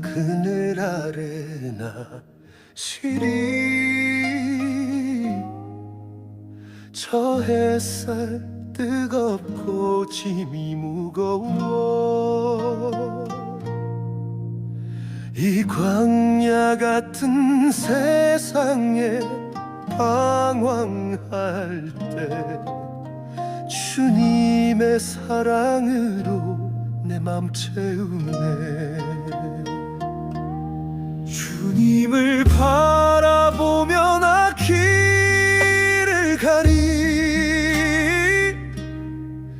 그늘 아래 나 시리. 저 햇살 뜨겁고 짐이 무거워. 이 광야 같은 세상에 방황할 때 주님의 사랑으로 내 맘 채우네. 주님을 바라보며 나 길을 가리.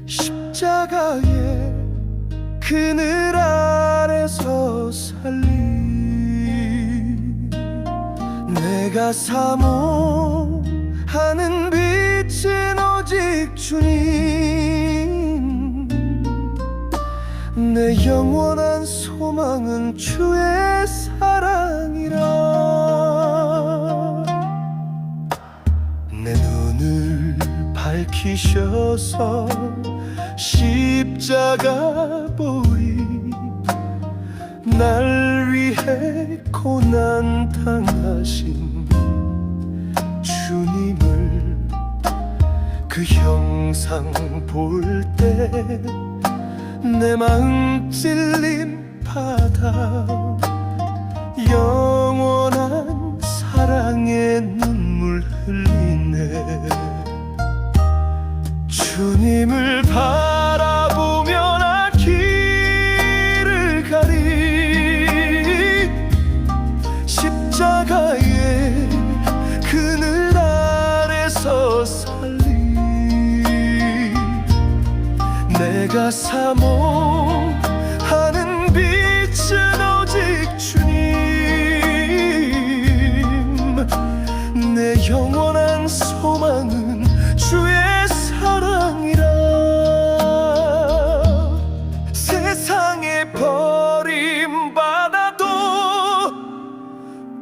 십자가의 그늘 아래서 살리. 내가 사모하는 빛은 오직 주님 영원한 소망은 주의 사랑이라. 내 눈을 밝히셔서 십자가 보이 날 위해 고난 당하신 주님을 그 형상 볼때 내 마음 찔림 받아 영원한 사랑의 눈물 흘리네. 주님을 바 내가 사모하는 빛은 오직 주님. 내 영원한 소망은 주의 사랑이라. 세상에 버림받아도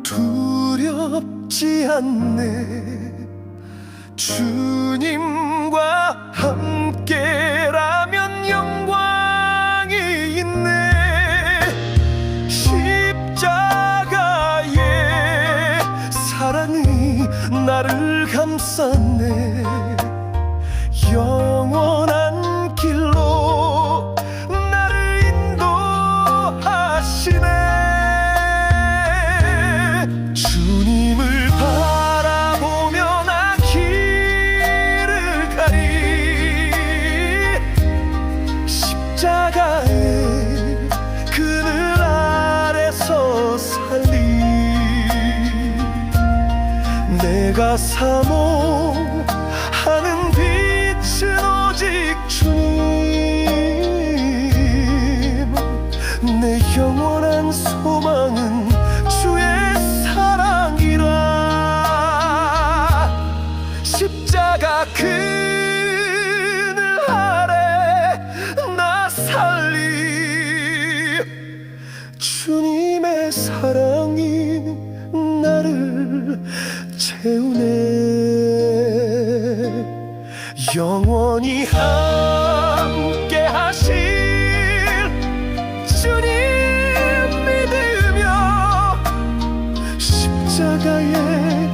두렵지 않네. 주님과 함께 사랑이 나를 감쌌네. 영원한 채우네. 영원히 함께 하실 주님 믿으며 십자가에